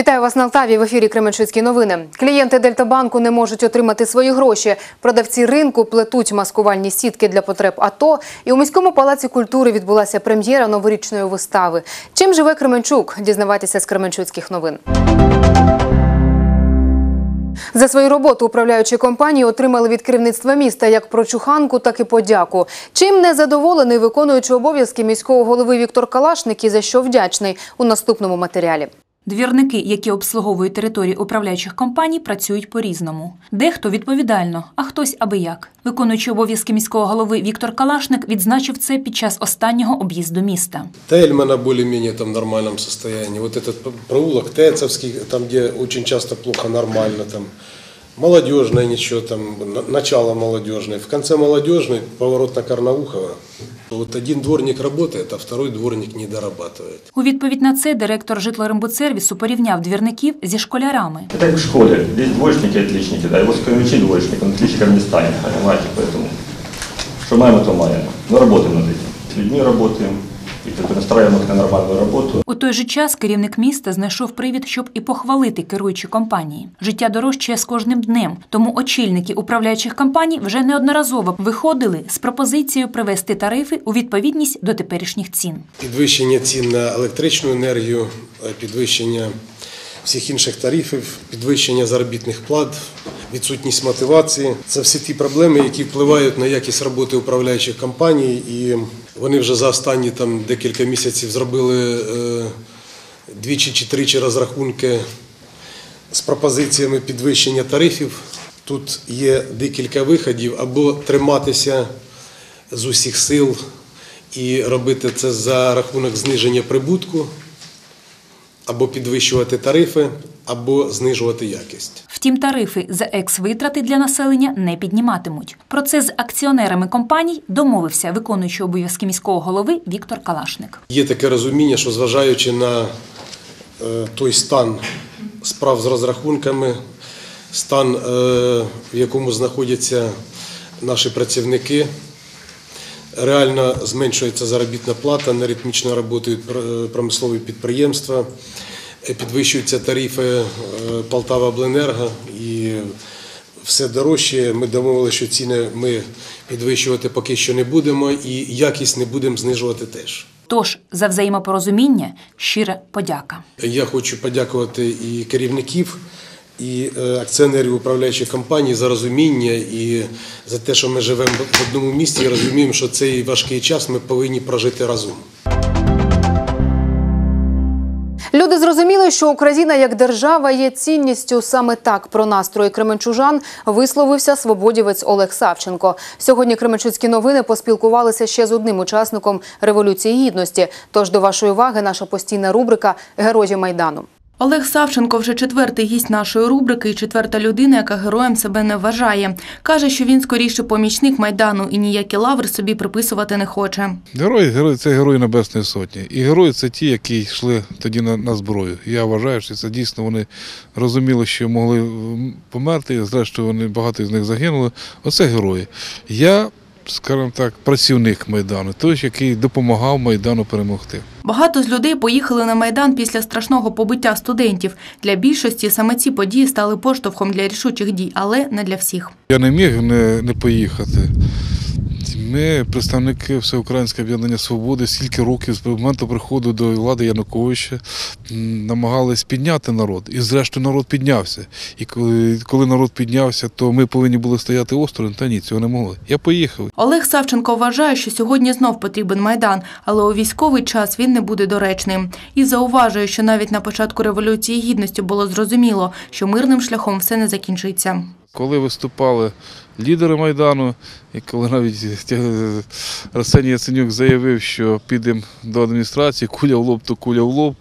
Вітаю вас на Алтаві. В ефірі Кременчуцькі новини. Клієнти Дельтабанку не можуть отримати свої гроші. Продавці ринку плетуть маскувальні сітки для потреб АТО. І у міському палаці культури відбулася прем'єра новорічної вистави. Чим живе Кременчук? Дізнавайтеся з Кременчуцьких новин. За свою роботу управляючі компанії отримали від керівництва міста як прочуханку, так і подяку. Чим не задоволений виконуючий обов'язки міського голови Віктор Калашник і за що вдячний у наступному матеріалі. Двірники, які обслуговують території управляючих компаній, працюють по-різному. Дехто відповідально, а хтось аби як. Виконуючий обов'язки міського голови Віктор Калашник відзначив це під час останнього об'їзду міста. Тельмана более-менее там в нормальном состоянии. Вот этот проулок Тецовский, там, где очень часто плохо, нормально там. Молодежная ничего там, на- начало молодежной. В конце молодежной поворот на Карнаухова. Вот один дворник работает, а второй дворник не дорабатывает. У відповідь на це директор житлорембудсервісу порівняв двірників зі школярами. Это как в школе. Здесь двоечники и отличники, да. Его скромичи двоечник, он отличником не станет, понимаете, поэтому что маем, то маем. Но работаем над этим. С людьми работаем как бы настраиваем на нормальну роботу. У той же час керівник міста знайшов привід, щоб і похвалити керуючі компанії. Життя дорожчає з кожним днем, тому очільники управляючих компаній вже неодноразово виходили з пропозицією привести тарифи у відповідність до теперішніх цін. Підвищення цін на електричну енергію, е, підвищення всіх інших тарифів, підвищення заробітних плат, відсутність мотивації. Це всі ті проблеми, які впливають на якість роботи управляючих компаній. І вони вже за останні там, декілька місяців зробили е, двічі чи тричі розрахунки з пропозиціями підвищення тарифів. Тут є декілька виходів або триматися з усіх сил і робити це за рахунок зниження прибутку, або підвищувати тарифи, або знижувати якість. Втім, тарифи за екс-витрати для населення не підніматимуть. Про це з акціонерами компаній домовився виконуючий обов'язки міського голови Віктор Калашник. Є таке розуміння, що зважаючи на е, той стан справ з розрахунками, стан, е, в якому знаходяться наші працівники, реально зменшується заробітна плата, неритмічно працюють пр- промислові підприємства, е, підвищуються тарифи е, Полтава-Обленерго і все дорожче. Ми домовилися, що ціни ми підвищувати поки що не будемо і якість не будемо знижувати теж. Тож за взаємопорозуміння щира подяка. Я хочу подякувати і керівників, і е, акціонерів управляючих компаній за розуміння і за те, що ми живемо в одному місті і розуміємо, що цей важкий час ми повинні прожити разом. Люди зрозуміли, що Україна як держава є цінністю. Саме так про настрої кременчужан висловився свободівець Олег Савченко. Сьогодні Кременчуцькі новини поспілкувалися ще з одним учасником революції гідності. Тож до вашої уваги наша постійна рубрика Герої майдану. Олег Савченко вже четвертий гість нашої рубрики і четверта людина, яка героєм себе не вважає. Каже, що він скоріше помічник майдану і ніякі лаври собі приписувати не хоче. Герої, герої це герої Небесної Сотні. І герої це ті, які йшли тоді на, на зброю. Я вважаю, що це дійсно вони розуміли, що могли померти, зрештою вони багато з них загинули. Оце герої. Я, скажімо так, працівник Майдану, той, який допомагав Майдану перемогти. Багато з людей поїхали на майдан після страшного побиття студентів. Для більшості саме ці події стали поштовхом для рішучих дій, але не для всіх. Я не міг не, не поїхати. Ми, представники Всеукраїнського об'єднання свободи, стільки років з моменту приходу до влади Януковича намагались підняти народ. І зрештою народ піднявся. І коли народ піднявся, то ми повинні були стояти осторонь, та ні, цього не могли. Я поїхав. Олег Савченко вважає, що сьогодні знов потрібен майдан, але у військовий час він не буде доречним. І зауважує, що навіть на початку революції гідності було зрозуміло, що мирним шляхом все не закінчиться. Коли виступали лідери Майдану, і коли навіть тя- Арсеній Яценюк заявив, що підемо до адміністрації, куля в лоб, то куля в лоб.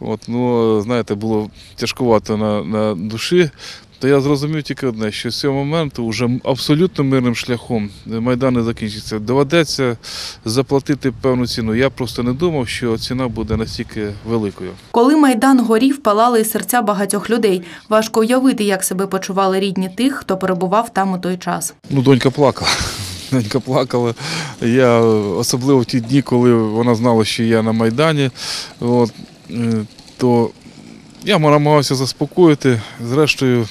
От, ну, знаєте, було тяжкувато на, на душі. То я зрозумів тільки одне, що з цього моменту вже абсолютно мирним шляхом Майдан не закінчиться. Доведеться заплатити певну ціну. Я просто не думав, що ціна буде настільки великою. Коли майдан горів, палали і серця багатьох людей. Важко уявити, як себе почували рідні тих, хто перебував там у той час. Ну, донька плакала. Донька плакала. Я особливо в ті дні, коли вона знала, що я на Майдані, от, е, то Я намагався заспокоїти. Зрештою,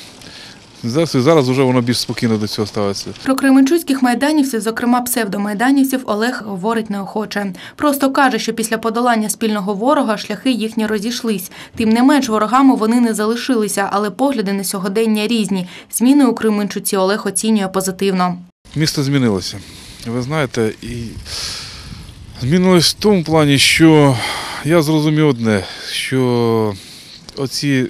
зрештою, зараз вже воно більш спокійно до цього ставиться. Про кременчуцьких майданівців, зокрема псевдомайданівців, Олег говорить неохоче. Просто каже, що після подолання спільного ворога шляхи їхні розійшлись. Тим не менш, ворогами вони не залишилися, але погляди на сьогодення різні. Зміни у Кременчуці Олег оцінює позитивно. Місто змінилося. Ви знаєте, і змінилось в тому плані, що я зрозумів одне, що оці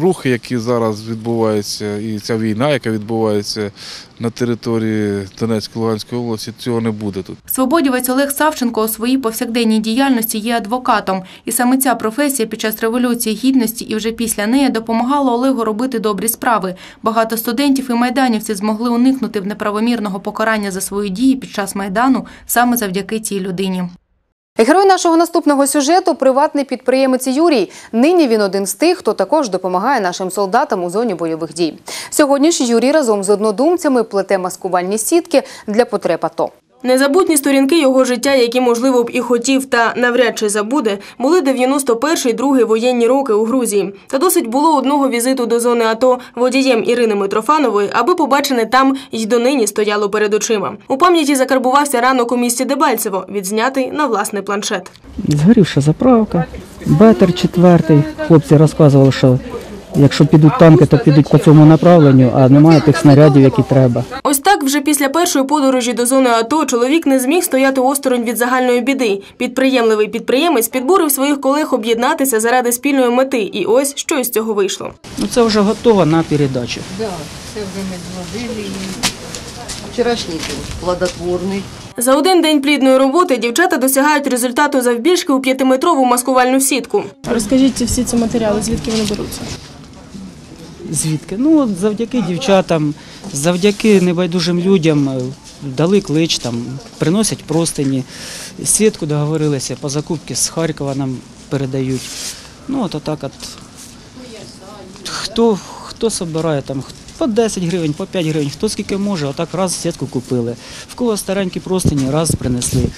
рухи, які зараз відбуваються, і ця війна, яка відбувається на території Донецької Луганської області, цього не буде тут. Свободівець Олег Савченко у своїй повсякденній діяльності є адвокатом. І саме ця професія під час Революції Гідності і вже після неї допомагала Олегу робити добрі справи. Багато студентів і майданівців змогли уникнути неправомірного покарання за свої дії під час Майдану саме завдяки цій людині. Герой нашого наступного сюжету приватний підприємець Юрій. Нині він один з тих, хто також допомагає нашим солдатам у зоні бойових дій. Сьогодні ж Юрій разом з однодумцями плете маскувальні сітки для потреб АТО. Незабутні сторінки його життя, які, можливо б і хотів, та навряд чи забуде, були 91-й, другий воєнні роки у Грузії. Та досить було одного візиту до зони АТО водієм Ірини Митрофанової, аби побачене там й донині стояло перед очима. У пам'яті закарбувався ранок у місті Дебальцево, відзнятий на власний планшет. Згорівша заправка, бетер четвертий. Хлопці розказували, що якщо підуть танки, то підуть по цьому направленню, а немає тих снарядів, які треба. Ось так вже після першої подорожі до зони АТО чоловік не зміг стояти осторонь від загальної біди. Підприємливий підприємець підбурив своїх колег об'єднатися заради спільної мети. І ось що із цього вийшло. Ну це вже готово на передачу. Вчорашній був плодотворний. За один день плідної роботи дівчата досягають результату завбільшки у п'ятиметрову маскувальну сітку. Розкажіть всі ці матеріали, звідки вони беруться? Звідки? Ну от завдяки дівчатам, завдяки небайдужим людям е, дали клич, там приносять простині, сітку договорилися, по закупці з Харкова нам передають. Ну от отак от. Хто, хто собирає там по 10 гривень, по 5 гривень, хто скільки може, отак раз сітку купили. В кого старенькі простині, раз принесли. Е,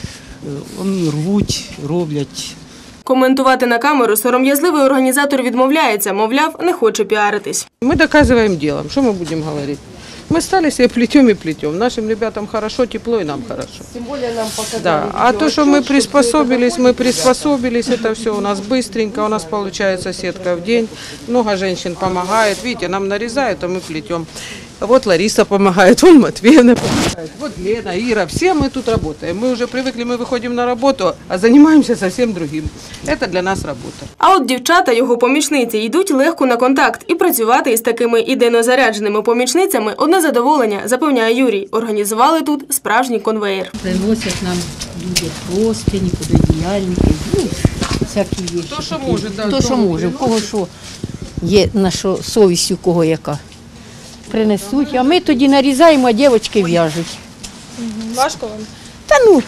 Вони рвуть, роблять. Коментувати на камеру сором'язливий організатор відмовляється, мовляв, не хоче піаритись. Мы доказываем делом. Что мы будем говорить? Мы стали себе плетем и плетем. Нашим ребятам хорошо, тепло и нам хорошо. Тим більше нам показали. Да. А то, что мы приспособились, мы приспособились, это все у нас быстренько, у нас получается сетка в день. Много женщин помогает. Видите, нам нарезают, а мы плетем. Вот Лариса помогает, вон Матвеевна помогает, вот Лена, Ира, все мы тут работаем. Мы уже привыкли, мы выходим на работу, а занимаемся совсем другим. Это для нас работа. А от дівчата, його помічниці, йдуть легко на контакт і працювати із такими ідейно зарядженими помічницями одне задоволення, запевняє Юрій. Організували тут справжній конвеєр. Приносять нам люди простині, пододіяльники, ну, всякі вещи. Хто що такі. може, да, Хто що вдома може, в кого що є, на що совість у кого яка. Принесуть, а ми тоді нарізаємо, а дівчатки в'яжуть. Важко вам? Та ну,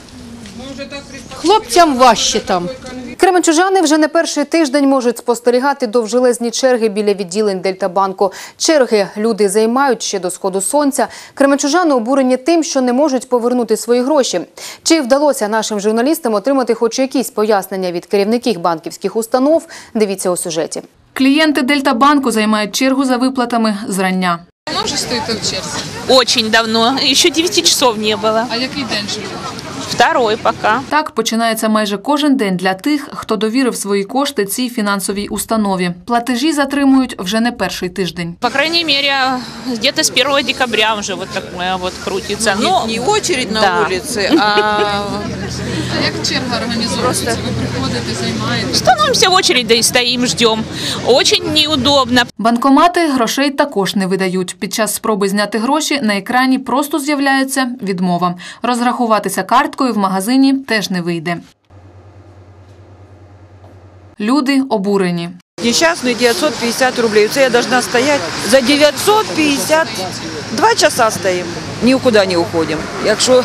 хлопцям важче там. Кременчужани вже не перший тиждень можуть спостерігати довжелезні черги біля відділень Дельтабанку. Черги люди займають ще до сходу сонця. Кременчужани обурені тим, що не можуть повернути свої гроші. Чи вдалося нашим журналістам отримати хоч якісь пояснення від керівників банківських установ? Дивіться у сюжеті. Клієнти Дельтабанку займають чергу за виплатами зрання. Давно вже стоїте в черзі? Очень давно. Еще 9 часов не было. А який день живе? Второй пока. Так починається майже кожен день для тих, хто довірив свої кошти цій фінансовій установі. Платежі затримують вже не перший тиждень. По крайней мере, где-то с 1 декабря уже вот такое вот крутится. Но Не очередь на Да. улице, а А як черга організовується? Ви приходите, займаєте? становимся в очередь, да и стоим, ждем. Очень неудобно. Банкомати грошей також не видають. Під час спроби зняти гроші на екрані просто з'являється відмова. Розрахуватися карткою в магазині теж не вийде. Люди обурені. Несчастные 950 рублей. Це я должна стоять за 950. Два часа стоим. Никуда не уходим. Якщо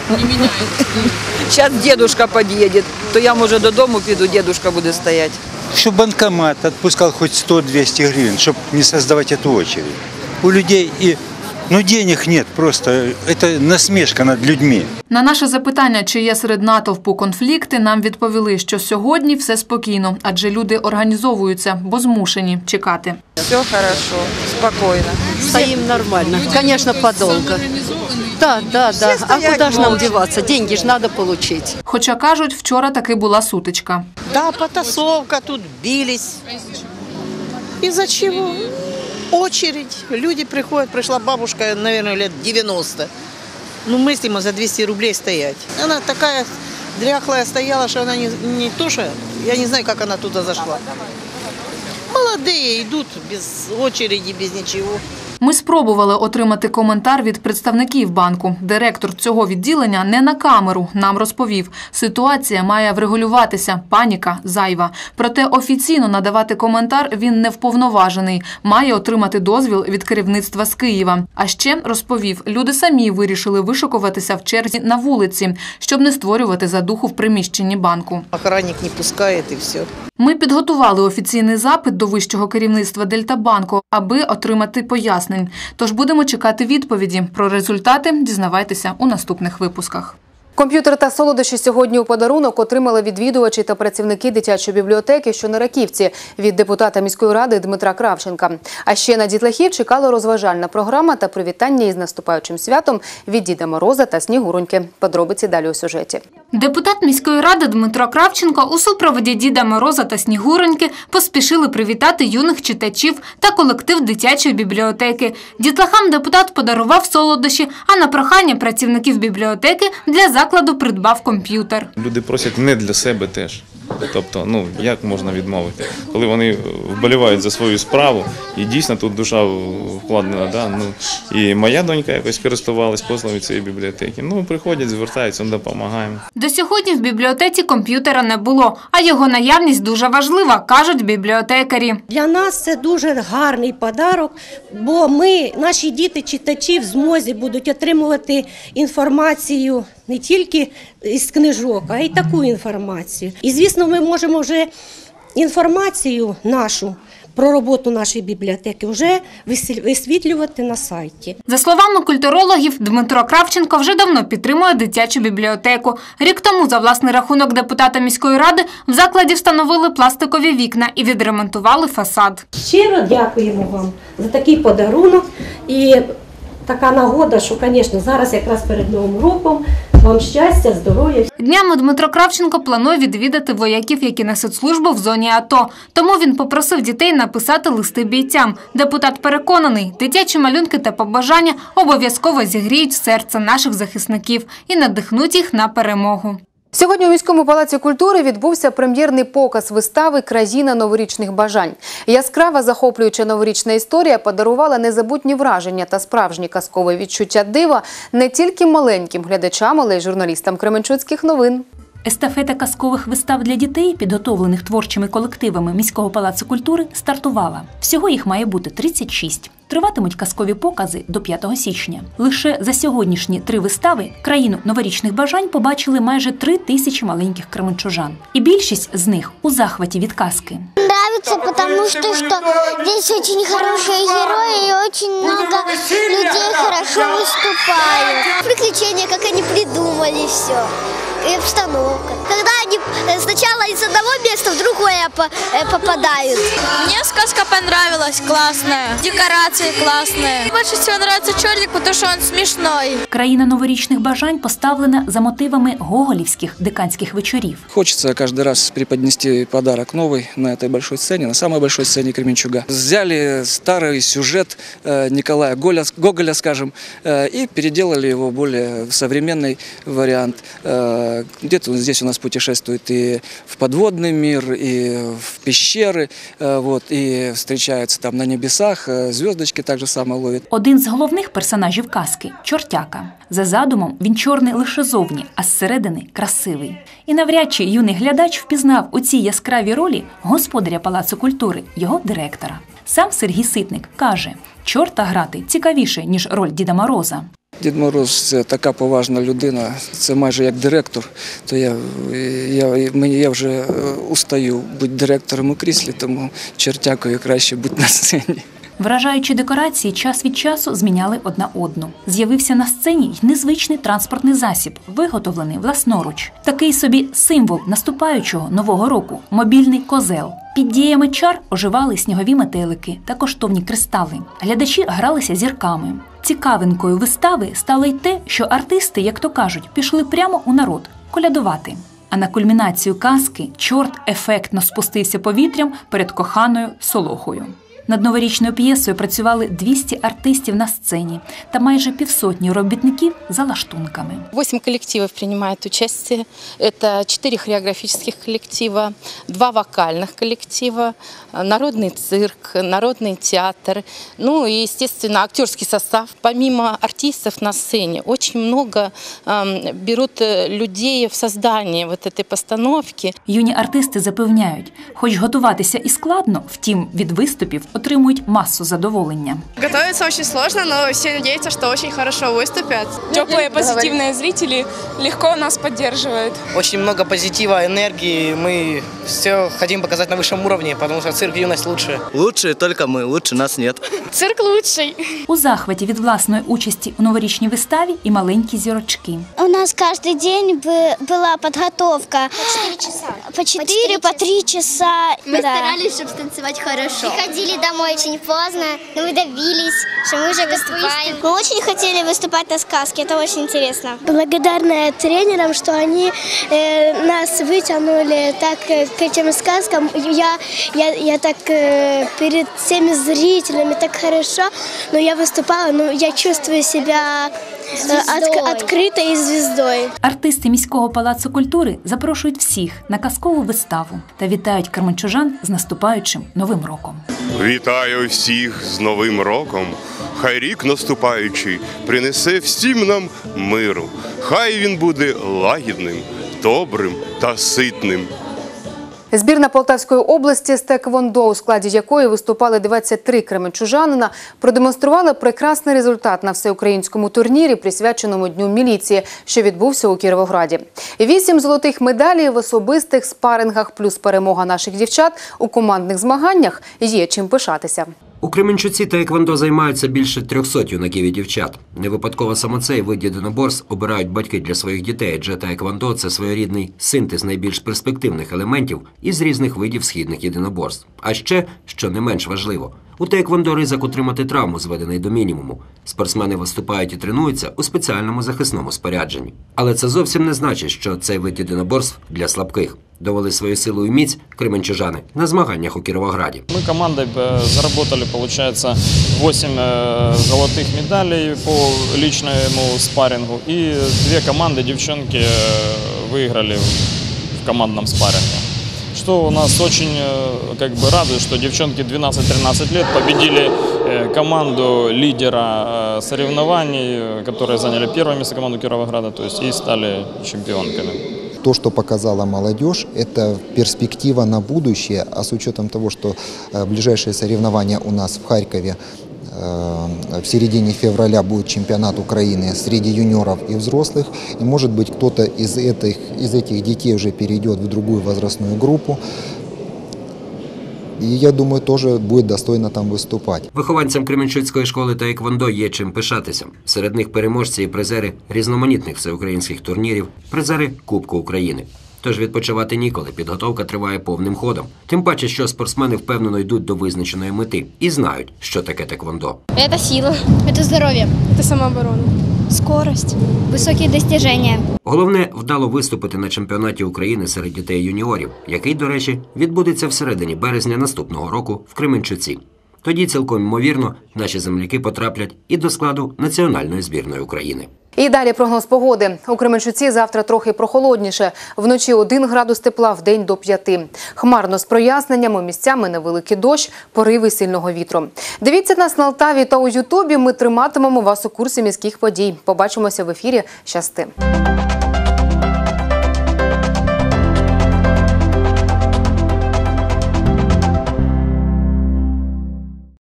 зараз дедушка під'їде, то я може додому піду, дедушка буде стояти. Щоб банкомат відпускав хоч 100-200 гривень, щоб не создавати цю очередь. У людей і Ну денег нет, просто это насмешка над людьми. На наше запитання, чи є серед натовпу конфлікти, нам відповіли, що сьогодні все спокійно, адже люди організовуються, бо змушені чекати. Все хорошо, спокойно. Стоим нормально. Конечно, подолго. Да, да, да. А куда же нам деваться? Деньги же надо получить. Хоча кажуть, вчора таки була сутичка. Да, потасовка, тут бились. Из-за чего? Очередь. Люди приходят, пришла бабушка, наверное, лет 90. Ну, мыслимо за 200 рублей стоять. Она такая дряхлая стояла, что она не, не то, что... Я не знаю, как она туда зашла. Молодые идут без очереди, без ничего. Ми спробували отримати коментар від представників банку. Директор цього відділення не на камеру нам розповів. Ситуація має врегулюватися. Паніка зайва. Проте офіційно надавати коментар він не вповноважений. Має отримати дозвіл від керівництва з Києва. А ще розповів, люди самі вирішили вишукуватися в черзі на вулиці, щоб не створювати задуху в приміщенні банку. Охранник не пускает и все. Ми підготували офіційний запит до вищого керівництва Дельтабанку, аби отримати пояснень. Тож будемо чекати відповіді. Про результати дізнавайтеся у наступних випусках. Комп'ютер та солодощі сьогодні у подарунок отримали відвідувачі та працівники дитячої бібліотеки, що на Раківці від депутата міської ради Дмитра Кравченка. А ще на дітлахів чекала розважальна програма та привітання із наступаючим святом від Діда Мороза та Снігуроньки. Подробиці далі у сюжеті. Депутат міської ради Дмитро Кравченко у супроводі Діда Мороза та Снігуроньки поспішили привітати юних читачів та колектив дитячої бібліотеки. Дітлахам депутат подарував солодощі, а на прохання працівників бібліотеки для закладу придбав комп'ютер. Люди просять не для себе теж. Тобто, ну як можна відмовити, коли вони вболівають за свою справу, і дійсно тут душа вкладена. Да? Ну, і моя донька якось користувалась послугами цієї бібліотеки. Ну, приходять, звертаються, допомагаємо. До сьогодні в бібліотеці комп'ютера не було, а його наявність дуже важлива, кажуть бібліотекарі. Для нас це дуже гарний подарок, бо ми, наші діти-читачі, в змозі будуть отримувати інформацію не тільки із книжок, а й таку інформацію. І звісно, ми можемо вже інформацію нашу. Про роботу нашої бібліотеки вже висвітлювати на сайті. За словами культурологів, Дмитро Кравченко вже давно підтримує дитячу бібліотеку. Рік тому за власний рахунок депутата міської ради в закладі встановили пластикові вікна і відремонтували фасад. Щиро дякуємо вам за такий подарунок і така нагода, що, звісно, зараз якраз перед Новим роком вам щастя, здоров'я. Днями Дмитро Кравченко планує відвідати вояків, які несуть службу в зоні АТО. Тому він попросив дітей написати листи бійцям. Депутат переконаний, дитячі малюнки та побажання обов'язково зігріють серце наших захисників і надихнуть їх на перемогу. Сьогодні у міському палаці культури відбувся прем'єрний показ вистави Країна новорічних бажань. Яскрава захоплююча новорічна історія подарувала незабутні враження та справжні казкове відчуття дива не тільки маленьким глядачам, але й журналістам Кременчуцьких новин. Естафета казкових вистав для дітей, підготовлених творчими колективами міського палацу культури, стартувала. Всього їх має бути 36. Триватимуть казкові покази до 5 січня. Лише за сьогоднішні три вистави країну новорічних бажань побачили майже три тисячі маленьких кременчужан. І більшість з них у захваті від казки. Нравится, потому что, что здесь очень хорошие герои и очень много людей хорошо выступают. Приключения, как они придумали все. И обстановка Когда они э, сначала из одного места в другое по- э, попадают. Мне сказка понравилась, классная. Декорации классные. Больше всего нравится Чорлик, потому что он смешной. Країна новорічних бажань поставлена за мотивами гоголівських деканських вечорів. Хочется каждый раз преподнести подарок новый на этой большой сцене, на самой большой сцене Кременчуга. Взяли старый сюжет э, Николая Голя- Гоголя, скажем, э, и переделали его в более современный вариант. Э, Где-то здесь у нас путешествует и в подводный мир, и в пещеры, э, вот, и встречаются там на небесах, э, звездочки так же само ловит. Один з головних персонажів казки чортяка. За задумом він чорний лише зовні, а зсередини красивий. І навряд чи юний глядач впізнав у цій яскравій ролі господаря палацу культури, його директора. Сам Сергій Ситник каже: чорта грати цікавіше ніж роль Діда Мороза. Дід Мороз це така поважна людина, це майже як директор. То я, я, мені, я вже е, устаю бути директором у кріслі, тому чертякою краще бути на сцені. Вражаючі декорації час від часу зміняли одна одну. З'явився на сцені й незвичний транспортний засіб, виготовлений власноруч. Такий собі символ наступаючого нового року мобільний козел. Під діями чар оживали снігові метелики та коштовні кристали. Глядачі гралися зірками. Цікавинкою вистави стало й те, що артисти, як то кажуть, пішли прямо у народ колядувати. А на кульмінацію казки чорт ефектно спустився повітрям перед коханою Солохою. Над новорічною п'єсою працювали 200 артистів на сцені та майже півсотні робітників за лаштунками. Восемь коллективов принимают участие. Это четыре хореографических коллектива, два вокальных коллектива, народный цирк, народный театр, ну и, естественно, актерский состав. Помимо артистов на сцене, очень много эм, берут э, людей в создании вот этой постановки. Юні артисти запевняють, хоч готуватися і складно, втім від виступів отримують масу задоволення. Готовиться очень сложно, но все надеются, что очень хорошо выступят. Теплые, позитивные зрители легко нас поддерживают. Очень много позитива, энергии. Мы все хотим показать на высшем уровне, потому что цирк юность лучше. Лучше только мы, лучше нас нет. Цирк лучший. У захваті від власної участі у новорічній виставі і маленькі зірочки. У нас каждый день бы- была подготовка. По 4 часа. По 4, по 3 часа. Мы да. старались, чтобы танцевать хорошо. Приходили домой очень поздно, но мы добились, что мы уже выступаем. Мы очень хотели выступать на сказке, это очень интересно. Благодарная тренерам, что они э, нас вытянули так э, к этим сказкам. Я, я, я так э, перед всеми зрителями так хорошо, но я выступала, но я чувствую себя э, отк- открытой. Артисти міського палацу культури запрошують всіх на казкову виставу та вітають карменчужан з наступаючим новим роком. Вітаю всіх з Новим роком. Хай рік наступаючий принесе всім нам миру. Хай він буде лагідним, добрим та ситним. Збірна Полтавської області з Теквондо, у складі якої виступали 23 кременчужанина, продемонструвала прекрасний результат на всеукраїнському турнірі, присвяченому Дню міліції, що відбувся у Кіровограді. Вісім золотих медалей в особистих спарингах, плюс перемога наших дівчат у командних змаганнях є чим пишатися. У Кременчуці та еквондо займаються більше 300 юнаків і дівчат. Не випадково саме цей вид єдиноборств обирають батьки для своїх дітей, адже таеквондо – це своєрідний синтез найбільш перспективних елементів із різних видів східних єдиноборств. А ще, що не менш важливо, у таеквондо ризик отримати травму, зведений до мінімуму. Спортсмени виступають і тренуються у спеціальному захисному спорядженні. Але це зовсім не значить, що цей вид єдиноборств для слабких Довели свою силу і міць кременчужани на змаганнях у Кіровограді. Мы командой э, заработали, получается, 8 э, золотых медалей по личному спаррингу. И две команды, девчонки, э, выиграли в командном спарринге. Что у нас очень э, как бы радует, что девчонки 12-13 лет победили э, команду лидера э, соревнований, э, которые заняли первое место команду Кировограда, то есть и стали чемпионками. То, что показала молодежь, это перспектива на будущее, а с учетом того, что э, ближайшие соревнования у нас в Харькове э, в середине февраля будет чемпионат Украины среди юниоров и взрослых, и может быть кто-то из этих, из этих детей уже перейдет в другую возрастную группу, и я думаю, тоже будет достойно там выступать. Вихованцям Кременчуцької школи та еквондо є чим пишатися. Серед них переможці і призери різноманітних всеукраїнських турнірів, призери Кубку України. Тож відпочивати ніколи, підготовка триває повним ходом. Тим паче, що спортсмени впевнено йдуть до визначеної мети і знають, що таке теквондо. Это сила. Это здоровье. Это самооборона. Скорость. високі достіження. Головне вдало виступити на чемпіонаті України серед дітей юніорів, який, до речі, відбудеться всередині березня наступного року в Кременчуці. Тоді цілком ймовірно наші земляки потраплять і до складу національної збірної України. І далі прогноз погоди. У Кременчуці завтра трохи прохолодніше. Вночі 1 градус тепла, в день до 5. Хмарно з проясненнями, місцями невеликий дощ, пориви сильного вітру. Дивіться нас на Алтаві та у Ютубі. Ми триматимемо вас у курсі міських подій. Побачимося в ефірі. Щасти.